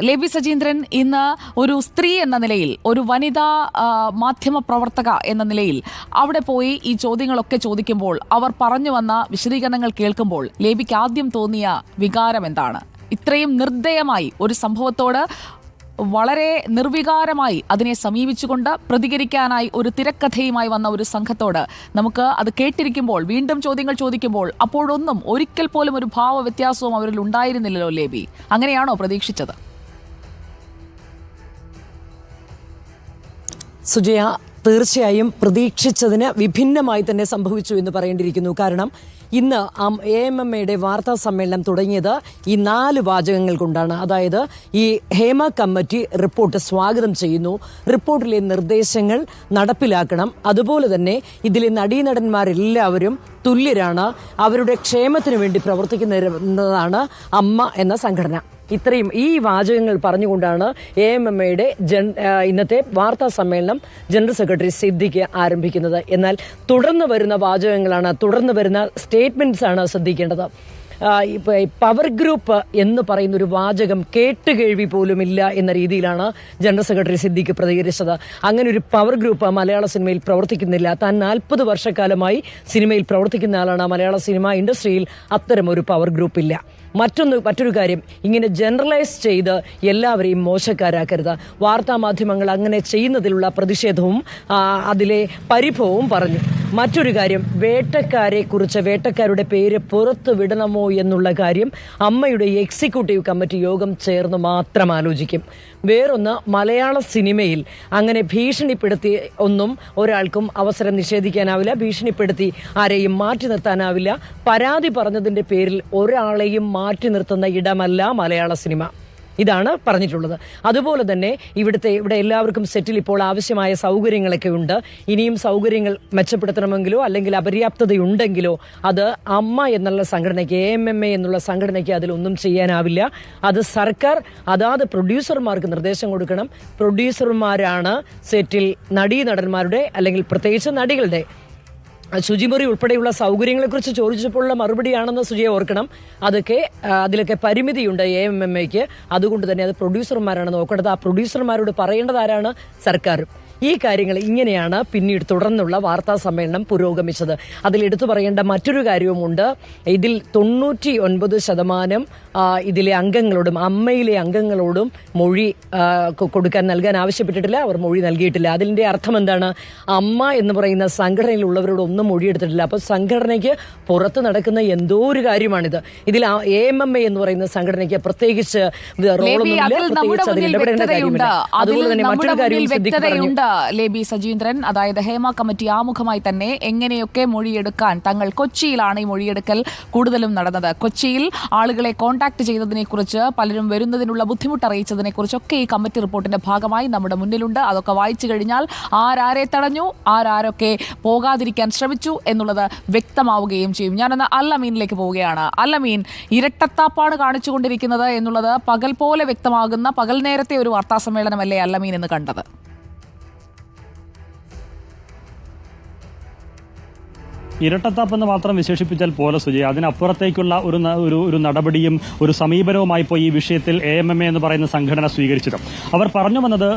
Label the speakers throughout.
Speaker 1: ലേബി സജീന്ദ്രൻ ഇന്ന് ഒരു സ്ത്രീ എന്ന നിലയിൽ ഒരു വനിതാ മാധ്യമ പ്രവർത്തക എന്ന നിലയിൽ അവിടെ പോയി ഈ ചോദ്യങ്ങളൊക്കെ ചോദിക്കുമ്പോൾ അവർ പറഞ്ഞു വന്ന വിശദീകരണങ്ങൾ കേൾക്കുമ്പോൾ ലേബിക്ക് ആദ്യം തോന്നിയ വികാരം എന്താണ്? ഇത്രയും നിർദ്ദയമായി ഒരു സംഭവത്തോട് വളരെ നിർവികാരമായി അതിനെ സമീപിച്ചുകൊണ്ട് പ്രതികരിക്കാനായി ഒരു തിരക്കഥയുമായി വന്ന ഒരു സംഘത്തോട് നമുക്ക് അത് കേട്ടിരിക്കുമ്പോൾ വീണ്ടും ചോദ്യങ്ങൾ ചോദിക്കുമ്പോൾ അപ്പോഴൊന്നും ഒരിക്കൽ പോലും ഒരു ഭാവ വ്യത്യാസവും അവരിൽ ഉണ്ടായിരുന്നില്ലല്ലോ ലേബി. അങ്ങനെയാണോ പ്രതീക്ഷിച്ചത്?
Speaker 2: സുജയ തീർച്ചയായും പ്രതീക്ഷിച്ചതിന് വിഭിന്നമായി തന്നെ സംഭവിച്ചു എന്ന് പറയേണ്ടിയിരിക്കുന്നു. കാരണം ഇന്ന് എ എം എം എയുടെ വാർത്താ സമ്മേളനം തുടങ്ങിയത് ഈ നാല് വാചകങ്ങൾ കൊണ്ടാണ്. അതായത് ഈ ഹേമ കമ്മിറ്റി റിപ്പോർട്ട് സ്വാഗതം ചെയ്യുന്നു. റിപ്പോർട്ടിലെ നിർദ്ദേശങ്ങൾ നടപ്പിലാക്കണം. അതുപോലെ തന്നെ ഇതിലെ നടീനടന്മാരെല്ലാവരും തുല്യരാണ്. അവരുടെ ക്ഷേമത്തിന് വേണ്ടി പ്രവർത്തിക്കുന്നതാണ് അമ്മ എന്ന സംഘടന. ഇത്രയും ഈ വാചകങ്ങൾ പറഞ്ഞുകൊണ്ടാണ് എ എം എം എയുടെ ജൻ ഇന്നത്തെ വാർത്താ സമ്മേളനം ജനറൽ സെക്രട്ടറി സിദ്ദിഖ് ആരംഭിക്കുന്നത്. എന്നാൽ തുടർന്ന് വരുന്ന വാചകങ്ങളാണ് തുടർന്ന് വരുന്ന സ്റ്റേറ്റ്മെന്റ്സ് ആണ് ശ്രദ്ധിക്കേണ്ടത്. പവർ ഗ്രൂപ്പ് എന്ന് പറയുന്ന ഒരു വാചകം കേട്ടുകേൾവി പോലും ഇല്ല എന്ന രീതിയിലാണ് ജനറൽ സെക്രട്ടറി സിദ്ദിഖ് പ്രതികരിച്ചത്. അങ്ങനെ ഒരു പവർ ഗ്രൂപ്പ് മലയാള സിനിമയിൽ പ്രവർത്തിക്കുന്നില്ല. താൻ നാൽപ്പത് വർഷക്കാലമായി സിനിമയിൽ പ്രവർത്തിക്കുന്ന ആളാണ്. മലയാള സിനിമ ഇൻഡസ്ട്രിയിൽ അത്തരം ഒരു പവർ ഗ്രൂപ്പ് ഇല്ല. മറ്റൊന്ന് മറ്റൊരു കാര്യം ഇങ്ങനെ ജനറലൈസ് ചെയ്ത് എല്ലാവരെയും മോശക്കാരാക്കരുത്. വാർത്താ മാധ്യമങ്ങൾ അങ്ങനെ ചെയ്യുന്നതിലുള്ള പ്രതിഷേധവും അതിലെ പരിഭവവും പറഞ്ഞു. മറ്റൊരു കാര്യം വേട്ടക്കാരെ കുറിച്ച് വേട്ടക്കാരുടെ പേര് പുറത്തു വിടണമോ എന്നുള്ള കാര്യം അമ്മയുടെ എക്സിക്യൂട്ടീവ് കമ്മിറ്റി യോഗം ചേർന്ന് മാത്രം ആലോചിക്കും. വേറൊന്ന് മലയാള സിനിമയിൽ അങ്ങനെ ഭീഷണിപ്പെടുത്തി ഒന്നും ഒരാൾക്കും അവസരം നിഷേധിക്കാനാവില്ല ഭീഷണിപ്പെടുത്തി ആരെയും മാറ്റി നിർത്താനാവില്ല. പരാതി പറഞ്ഞതിന്റെ പേരിൽ ഒരാളെയും മാറ്റി നിർത്തുന്ന ഇടമല്ല മലയാള സിനിമ. ഇതാണ് പറഞ്ഞിട്ടുള്ളത്. അതുപോലെ തന്നെ ഇവിടുത്തെ ഇവിടെ എല്ലാവർക്കും സെറ്റിൽ ഇപ്പോൾ ആവശ്യമായ സൗകര്യങ്ങളൊക്കെ ഉണ്ട്. ഇനിയും സൗകര്യങ്ങൾ മെച്ചപ്പെടുത്തണമെങ്കിലോ അല്ലെങ്കിൽ അപര്യാപ്തതയുണ്ടെങ്കിലോ അത് അമ്മ എന്നുള്ള സംഘടനയ്ക്ക് എ എം എം എ എന്നുള്ള സംഘടനയ്ക്ക് അതിലൊന്നും ചെയ്യാനാവില്ല. അത് സർക്കാർ അതാത് പ്രൊഡ്യൂസർമാർക്ക് നിർദ്ദേശം കൊടുക്കണം. പ്രൊഡ്യൂസർമാരാണ് സെറ്റിൽ നടീ നടന്മാരുടെ അല്ലെങ്കിൽ പ്രത്യേകിച്ച് നടികളുടെ ശുചിമുറി ഉൾപ്പെടെയുള്ള സൗകര്യങ്ങളെക്കുറിച്ച് ചോദിച്ചപ്പോഴുള്ള മറുപടിയാണെന്ന് സുജിയെ ഓർക്കണം. അതൊക്കെ അതിലൊക്കെ പരിമിതിയുണ്ട് എ എം എം എക്ക് അതുകൊണ്ട് തന്നെ അത് പ്രൊഡ്യൂസർമാരാണ് നോക്കേണ്ടത്. ആ പ്രൊഡ്യൂസർമാരോട് പറയേണ്ടത് ആരാണ് സർക്കാർ. ഈ കാര്യങ്ങൾ ഇങ്ങനെയാണ് പിന്നീട് തുടർന്നുള്ള വാർത്താ സമ്മേളനം പുരോഗമിച്ചത്. അതിൽ എടുത്തു പറയേണ്ട മറ്റൊരു കാര്യവുമുണ്ട്. ഇതിൽ തൊണ്ണൂറ്റി ഒൻപത് ശതമാനം ഇതിലെ അംഗങ്ങളോടും അമ്മയിലെ അംഗങ്ങളോടും മൊഴി കൊടുക്കാൻ നൽകാൻ ആവശ്യപ്പെട്ടിട്ടില്ല. അവർ മൊഴി നൽകിയിട്ടില്ല. അതിന്റെ അർത്ഥം എന്താണ്? അമ്മ എന്ന് പറയുന്ന സംഘടനയിലുള്ളവരോടൊന്നും മൊഴിയെടുത്തിട്ടില്ല അപ്പോൾ സംഘടനയ്ക്ക് പുറത്ത് നടക്കുന്ന എന്തോ ഒരു കാര്യമാണിത്. ഇതിൽ എ എം എം എ എന്ന് പറയുന്ന സംഘടനയ്ക്ക് പ്രത്യേകിച്ച്
Speaker 1: ലേബി സജീന്ദ്രൻ. അതായത് ഹേമ കമ്മിറ്റി ആമുഖമായി തന്നെ എങ്ങനെയൊക്കെ മൊഴിയെടുക്കാൻ തങ്ങൾ കൊച്ചിയിലാണ് ഈ മൊഴിയെടുക്കൽ കൂടുതലും നടന്നത്. കൊച്ചിയിൽ ആളുകളെ കോൺടാക്ട് ചെയ്തതിനെ കുറിച്ച് പലരും വരുന്നതിനുള്ള ബുദ്ധിമുട്ട് അറിയിച്ചതിനെക്കുറിച്ചൊക്കെ ഈ കമ്മിറ്റി റിപ്പോർട്ടിന്റെ ഭാഗമായി നമ്മുടെ മുന്നിലുണ്ട്. അതൊക്കെ വായിച്ചു കഴിഞ്ഞാൽ ആരാരെ തടഞ്ഞു ആരാരൊക്കെ പോകാതിരിക്കാൻ ശ്രമിച്ചു എന്നുള്ളത് വ്യക്തമാവുകയും ചെയ്യും. ഞാനെന്ന് അല്ലമീനിലേക്ക് പോവുകയാണ്. അല്ലമീൻ ഇരട്ടത്താപ്പാണ് കാണിച്ചുകൊണ്ടിരിക്കുന്നത് എന്നുള്ളത് പകൽ പോലെ വ്യക്തമാകുന്ന പകൽ നേരത്തെ ഒരു വാർത്താ സമ്മേളനമല്ലേ അല്ലമീൻ എന്ന് കണ്ടത്?
Speaker 3: ഇരട്ടത്താപ്പ് എന്ന് മാത്രം വിശേഷിപ്പിച്ചാൽ പോലെ സുജയ് അതിനപ്പുറത്തേക്കുള്ള ഒരു ഒരു നടപടിയും ഒരു സമീപനവുമായി പോയി ഈ വിഷയത്തിൽ എ എം എം എ എന്ന് പറയുന്ന സംഘടന സ്വീകരിച്ചത് അവർ പറഞ്ഞു വന്നത്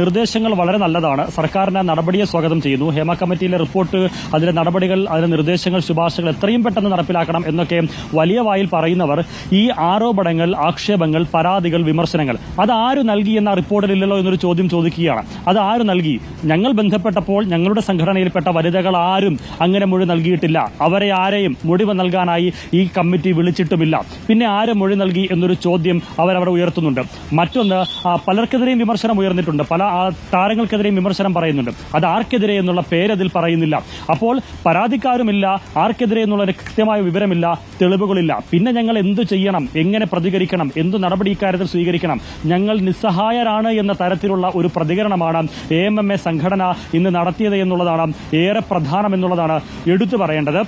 Speaker 3: നിർദ്ദേശങ്ങൾ വളരെ നല്ലതാണ്. സർക്കാരിന്റെ നടപടിയെ സ്വാഗതം ചെയ്യുന്നു. ഹേമ കമ്മിറ്റിയിലെ റിപ്പോർട്ട് അതിലെ നടപടികൾ അതിലെ നിർദ്ദേശങ്ങൾ ശുപാർശകൾ എത്രയും പെട്ടെന്ന് നടപ്പിലാക്കണം എന്നൊക്കെ വലിയ വായിൽ പറയുന്നവർ ഈ ആരോപണങ്ങൾ ആക്ഷേപങ്ങൾ പരാതികൾ വിമർശനങ്ങൾ അത് ആര് നൽകി എന്ന റിപ്പോർട്ടിലില്ലല്ലോ എന്നൊരു ചോദ്യം ചോദിക്കുകയാണ്. അത് ആര് നൽകി? ഞങ്ങൾ ബന്ധപ്പെട്ടപ്പോൾ ഞങ്ങളുടെ സംഘടനയിൽപ്പെട്ട വനിതകൾ ആരും അങ്ങനെ മൊഴി നൽകിയിട്ടില്ല. അവരെ ആരെയും മൊഴിവ് നൽകാനായി ഈ കമ്മിറ്റി വിളിച്ചിട്ടുമില്ല. പിന്നെ ആര് മൊഴി നൽകി എന്നൊരു ചോദ്യം അവരവിടെ ഉയർത്തുന്നുണ്ട്. മറ്റൊന്ന് പലർക്കെതിരെയും വിമർശനം ഉയർന്നിട്ടുണ്ട്. പല താരങ്ങൾക്കെതിരെയും വിമർശനം പറയുന്നുണ്ട്. അത് ആർക്കെതിരെ എന്നുള്ള പേരതിൽ പറയുന്നില്ല. അപ്പോൾ പരാതിക്കാരുമില്ല ആർക്കെതിരെ എന്നുള്ള കൃത്യമായ വിവരമില്ല തെളിവുകളില്ല. പിന്നെ ഞങ്ങൾ എന്തു ചെയ്യണം? എങ്ങനെ പ്രതികരിക്കണം? എന്തു നടപടി ഇക്കാര്യത്തിൽ സ്വീകരിക്കണം? ഞങ്ങൾ നിസ്സഹായരാണ് എന്ന തരത്തിലുള്ള ഒരു പ്രതികരണമാണ് എ എം എം എ സംഘടന ഇന്ന് നടത്തിയത് എന്നുള്ളതാണ്. ഏറെ പ്രധാനം എന്നുള്ളതാണ് എടുത്തു പറയേണ്ടത്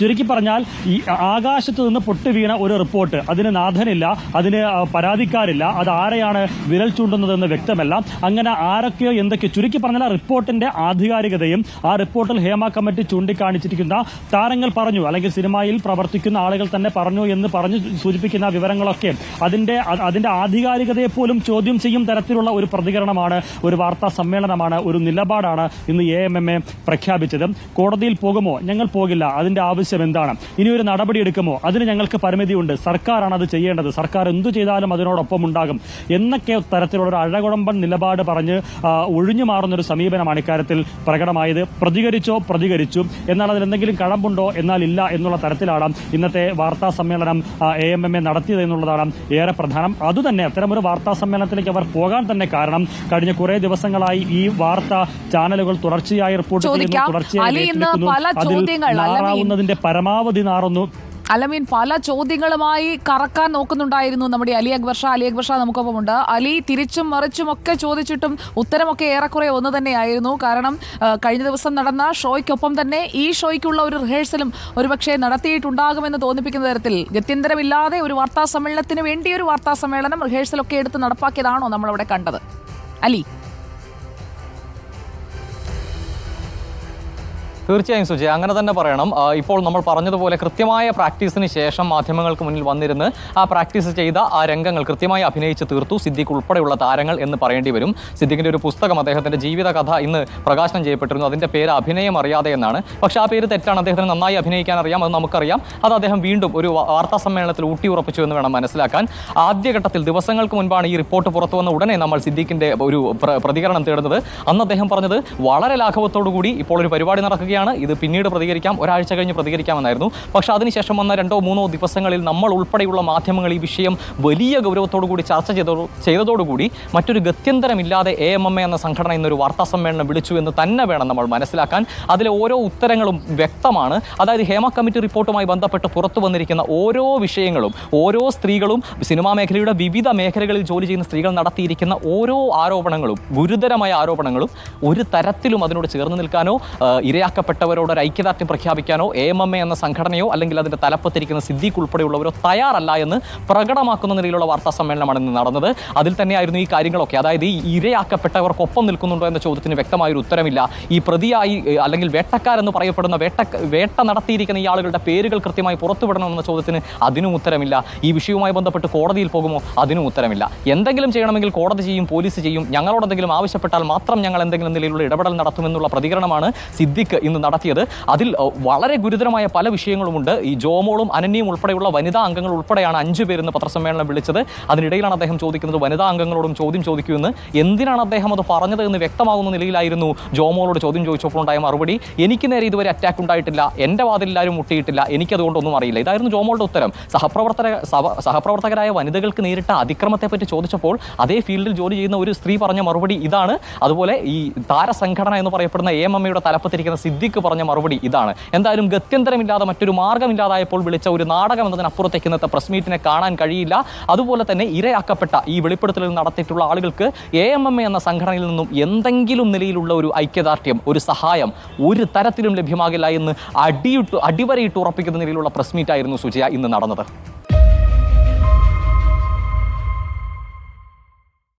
Speaker 3: ചുരുക്കി പറഞ്ഞാൽ ഈ ആകാശത്ത് നിന്ന് പൊട്ടി വീണ ഒരു റിപ്പോർട്ട് അതിന് നാഥനില്ല അതിന് പരാതിക്കാരില്ല അത് ആരെയാണ് വിരൽ ചൂണ്ടുന്നതെന്ന് വ്യക്തമല്ല. അങ്ങനെ ആരൊക്കെയോ എന്തൊക്കെയോ ചുരുക്കി പറഞ്ഞാൽ റിപ്പോർട്ടിന്റെ ആധികാരികതയും ആ റിപ്പോർട്ടിൽ ഹേമ കമ്മിറ്റി ചൂണ്ടിക്കാണിച്ചിരിക്കുന്ന താരങ്ങൾ പറഞ്ഞു അല്ലെങ്കിൽ സിനിമയിൽ പ്രവർത്തിക്കുന്ന ആളുകൾ തന്നെ പറഞ്ഞു എന്ന് പറഞ്ഞു സൂചിപ്പിക്കുന്ന വിവരങ്ങളൊക്കെ അതിന്റെ അതിന്റെ ആധികാരികതയെ പോലും ചോദ്യം ചെയ്യും തരത്തിലുള്ള ഒരു പ്രതികരണമാണ് ഒരു വാർത്താ സമ്മേളനമാണ് ഒരു നിലപാടാണ് ഇന്ന് എ എം എം എ പ്രഖ്യാപിച്ചത്. കോടതിയിൽ പോകുമോ? ഞങ്ങൾ പോകില്ല. അതിന്റെ ആവശ്യം എന്താണ്? ഇനി ഒരു നടപടി എടുക്കുമോ? അതിന് ഞങ്ങൾക്ക് പരിമിതിയുണ്ട്. സർക്കാരാണ് അത് ചെയ്യേണ്ടത്. സർക്കാർ എന്തു ചെയ്താലും അതിനോടൊപ്പം ഉണ്ടാകും എന്നൊക്കെ തരത്തിലുള്ള ഒരു അഴകുഴമ്പൻ നിലപാട് പറഞ്ഞ് ഒഴിഞ്ഞു മാറുന്നൊരു സമീപനമാണ് ഇക്കാര്യത്തിൽ പ്രകടമായത്. പ്രതികരിച്ചോ പ്രതികരിച്ചു. എന്നാൽ അതിൽ എന്തെങ്കിലും കഴമ്പുണ്ടോ? എന്നാൽ ഇല്ല എന്നുള്ള തരത്തിലാണ് ഇന്നത്തെ വാർത്താ സമ്മേളനം എ എം എം എ നടത്തിയത് എന്നുള്ളതാണ് ഏറെ പ്രധാനം. അതുതന്നെ അത്തരമൊരു വാർത്താ സമ്മേളനത്തിലേക്ക് അവർ പോകാൻ തന്നെ കാരണം കഴിഞ്ഞ കുറെ ദിവസങ്ങളായി ഈ വാർത്താ ചാനലുകൾ തുടർച്ചയായി റിപ്പോർട്ട് ചെയ്യുന്നു. തുടർച്ചയായി അതിൽ നാറാവുന്നതിന്റെ പരമാവധി നാറുന്നു.
Speaker 1: അലമീൻ പല ചോദ്യങ്ങളുമായി കറക്കാൻ നോക്കുന്നുണ്ടായിരുന്നു നമ്മുടെ അലി അക്ബർ ഷാ. അലി അക്ബർ ഷാ നമുക്കൊപ്പമുണ്ട്. അലി തിരിച്ചും മറിച്ചും ഒക്കെ ചോദിച്ചിട്ടും ഉത്തരമൊക്കെ ഏറെക്കുറെ ഒന്ന് തന്നെയായിരുന്നു. കാരണം കഴിഞ്ഞ ദിവസം നടന്ന ഷോയ്ക്കൊപ്പം തന്നെ ഈ ഷോയ്ക്കുള്ള ഒരു റിഹേഴ്സലും ഒരുപക്ഷെ നടത്തിയിട്ടുണ്ടാകുമെന്ന് തോന്നിപ്പിക്കുന്ന തരത്തിൽ ഗത്യന്തരമില്ലാതെ ഒരു വാർത്താ സമ്മേളനത്തിന് വേണ്ടി ഒരു വാർത്താ സമ്മേളനം റിഹേഴ്സലൊക്കെ എടുത്ത് നടപ്പാക്കിയതാണോ നമ്മളവിടെ കണ്ടത്? അലി.
Speaker 4: തീർച്ചയായും സുജയ് അങ്ങനെ തന്നെ പറയണം. ഇപ്പോൾ നമ്മൾ പറഞ്ഞതുപോലെ കൃത്യമായ പ്രാക്ടീസിന് ശേഷം മാധ്യമങ്ങൾക്ക് മുന്നിൽ വന്നിരുന്ന് ആ പ്രാക്ടീസ് ചെയ്ത ആ രംഗങ്ങൾ കൃത്യമായി അഭിനയിച്ച് തീർത്തു. സിദ്ദിഖ് ഉൾപ്പെടെയുള്ള താരങ്ങൾ എന്ന് പറയേണ്ടി വരും. സിദ്ദിഖിന്റെ ഒരു പുസ്തകം അദ്ദേഹത്തിന്റെ ജീവിതകഥ ഇന്ന് പ്രകാശനം ചെയ്യപ്പെട്ടിരുന്നു. അതിന്റെ പേര് അഭിനയം അറിയാതെ എന്നാണ്. പക്ഷേ ആ പേര് തെറ്റാണ്. അദ്ദേഹത്തിന് നന്നായി അഭിനയിക്കാൻ അറിയാം. അത് നമുക്കറിയാം. അത് അദ്ദേഹം വീണ്ടും ഒരു വാർത്താ സമ്മേളനത്തിൽ ഊട്ടി ഉറപ്പിച്ചു എന്ന് വേണം മനസ്സിലാക്കാൻ. ആദ്യഘട്ടത്തിൽ ദിവസങ്ങൾക്ക് മുൻപാണ് ഈ റിപ്പോർട്ട് പുറത്തു വന്ന ഉടനെ നമ്മൾ സിദ്ദിഖിന്റെ ഒരു പ്രതികരണം തേടുന്നത്. അന്ന് അദ്ദേഹം പറഞ്ഞത് വളരെ ലാഘവത്തോടു കൂടി ഇപ്പോൾ ഒരു പരിപാടി നടക്കുകയാണ്. ഇത് പിന്നീട് പ്രതികരിക്കാം. ഒരാഴ്ച കഴിഞ്ഞ് പ്രതികരിക്കാമെന്നായിരുന്നു. പക്ഷേ അതിനുശേഷം വന്ന രണ്ടോ മൂന്നോ ദിവസങ്ങളിൽ നമ്മൾ ഉൾപ്പെടെയുള്ള മാധ്യമങ്ങൾ ഈ വിഷയം വലിയ ഗൗരവത്തോടു കൂടി ചർച്ച ചെയ്തോ ചെയ്തതോടുകൂടി മറ്റൊരു ഗത്യന്തരമില്ലാതെ എ എം എം എ എന്ന സംഘടന ഇന്നൊരു വാർത്താ സമ്മേളനം വിളിച്ചു എന്ന് തന്നെ വേണം നമ്മൾ മനസ്സിലാക്കാൻ. അതിലെ ഓരോ ഉത്തരങ്ങളും വ്യക്തമാണ്. അതായത് ഹേമ കമ്മിറ്റി റിപ്പോർട്ടുമായി ബന്ധപ്പെട്ട് പുറത്തു വന്നിരിക്കുന്ന ഓരോ വിഷയങ്ങളും ഓരോ സ്ത്രീകളും സിനിമാ മേഖലയുടെ വിവിധ മേഖലകളിൽ ജോലി ചെയ്യുന്ന സ്ത്രീകൾ നടത്തിയിരിക്കുന്ന ഓരോ ആരോപണങ്ങളും ഗുരുതരമായ ആരോപണങ്ങളും ഒരു തരത്തിലും അതിനോട് ചേർന്ന് നിൽക്കാനോ ആ, ഇരയാക്കപ്പെട്ടവരോട് ഒരു ഐക്യദാർഢ്യം പ്രഖ്യാപിക്കാനോ എ എം എം എ എന്ന സംഘടനയോ അല്ലെങ്കിൽ അതിന്റെ തലപ്പത്തിരിക്കുന്ന സിദ്ദീഖ് ഉൾപ്പെടെയുള്ളവരോ തയ്യാറല്ല എന്ന് പ്രകടമാക്കുന്ന നിലയിലുള്ള വാർത്താ സമ്മേളനമാണ് ഇന്ന് നടന്നത്. അതിൽ തന്നെയായിരുന്നു ഈ കാര്യങ്ങളൊക്കെ. അതായത് ഈ ഇരയാക്കപ്പെട്ടവർക്കൊപ്പം നിൽക്കുന്നുണ്ടോ എന്ന ചോദ്യത്തിന് വ്യക്തമായൊരു ഉത്തരമില്ല. ഈ പ്രതിയായി അല്ലെങ്കിൽ വേട്ടക്കാരെന്ന് പറയപ്പെടുന്ന വേട്ട വേട്ട നടത്തിയിരിക്കുന്ന ഈ ആളുകളുടെ പേരുകൾ കൃത്യമായി പുറത്തുവിടണമെന്ന ചോദ്യത്തിന് അതിനും ഉത്തരമില്ല. ഈ വിഷയവുമായി ബന്ധപ്പെട്ട് കോടതിയിൽ പോകുമോ? അതിനും ഉത്തരമില്ല. എന്തെങ്കിലും ചെയ്യണമെങ്കിൽ കോടതി ചെയ്യും പോലീസ് ചെയ്യും. ഞങ്ങളോട് എന്തെങ്കിലും ആവശ്യപ്പെട്ടാൽ മാത്രം ഞങ്ങൾ എന്തെങ്കിലും നിലയിലുള്ള ഇടപെടൽ നടത്തുമെന്നുള്ള പ്രതികരണമാണ് സിദ്ദിഖ് ഇന്ന് നടത്തിയത്. അതിൽ വളരെ ഗുരുതരമായ പല വിഷയങ്ങളുമുണ്ട്. ഈ ജോമോളും അനന്യയും ഉൾപ്പെടെയുള്ള വനിതാ അംഗങ്ങൾ ഉൾപ്പെടെയാണ് അഞ്ചു പേരെന്ന് പത്രസമ്മേളനം വിളിച്ചത്. അതിനിടയിലാണ് അദ്ദേഹം ചോദിക്കുന്നത്. വനിതാ അംഗങ്ങളോടും ചോദ്യം ചോദിക്കുമെന്ന്. എന്തിനാണ് അദ്ദേഹം അത് പറഞ്ഞത് എന്ന് വ്യക്തമാകുന്ന നിലയിലായിരുന്നു ജോമോളോട് ചോദ്യം ചോദിച്ചപ്പോൾ ഉണ്ടായ മറുപടി. എനിക്ക് നേരെ ഇതുവരെ അറ്റാക്ക് ഉണ്ടായിട്ടില്ല. എന്റെ വാതിലെല്ലാവരും മുട്ടിയിട്ടില്ല. എനിക്കതുകൊണ്ടൊന്നും അറിയില്ല. ഇതായിരുന്നു ജോമോളുടെ ഉത്തരം. സഹപ്രവർത്തക സഹപ്രവർത്തകരായ വനിതകൾക്ക് നേരിട്ട അതിക്രമത്തെപ്പറ്റി ചോദിച്ചപ്പോൾ അതേ ഫീൽഡിൽ ജോലി ചെയ്യുന്ന ഒരു സ്ത്രീ പറഞ്ഞ മറുപടി ഇതാണ്. അതുപോലെ ഈ താരസംഘടന എന്ന് പറയപ്പെടുന്ന എ എം എമ്മയുടെ തലപ്പത്തിരിക്കുന്ന സിദ്ദിഖ് പറഞ്ഞ മറുപടി ഇതാണ്. എന്തായാലും ഗത്യന്തരമില്ലാതെ മറ്റൊരു മാർഗമില്ലാതായപ്പോൾ വിളിച്ച ഒരു നാടകം എന്നതിനപ്പുറത്തേക്ക് ഇന്നത്തെ പ്രസ് മീറ്റിനെ കാണാൻ കഴിയില്ല. അതുപോലെ തന്നെ ഇരയാക്കപ്പെട്ട ഈ വെളിപ്പെടുത്തലിൽ നടത്തിയിട്ടുള്ള ആളുകൾക്ക് എ എം എം എ എന്ന സംഘടനയിൽ നിന്നും എന്തെങ്കിലും നിലയിലുള്ള ഒരു ഐക്യദാർഢ്യം ഒരു സഹായം ഒരു തരത്തിലും ലഭ്യമാകില്ല എന്ന് അടിയിട്ട് അടിവരയിട്ട് ഉറപ്പിക്കുന്ന നിലയിലുള്ള പ്രസ് മീറ്റായിരുന്നു സുജയ ഇന്ന് നടന്നത്.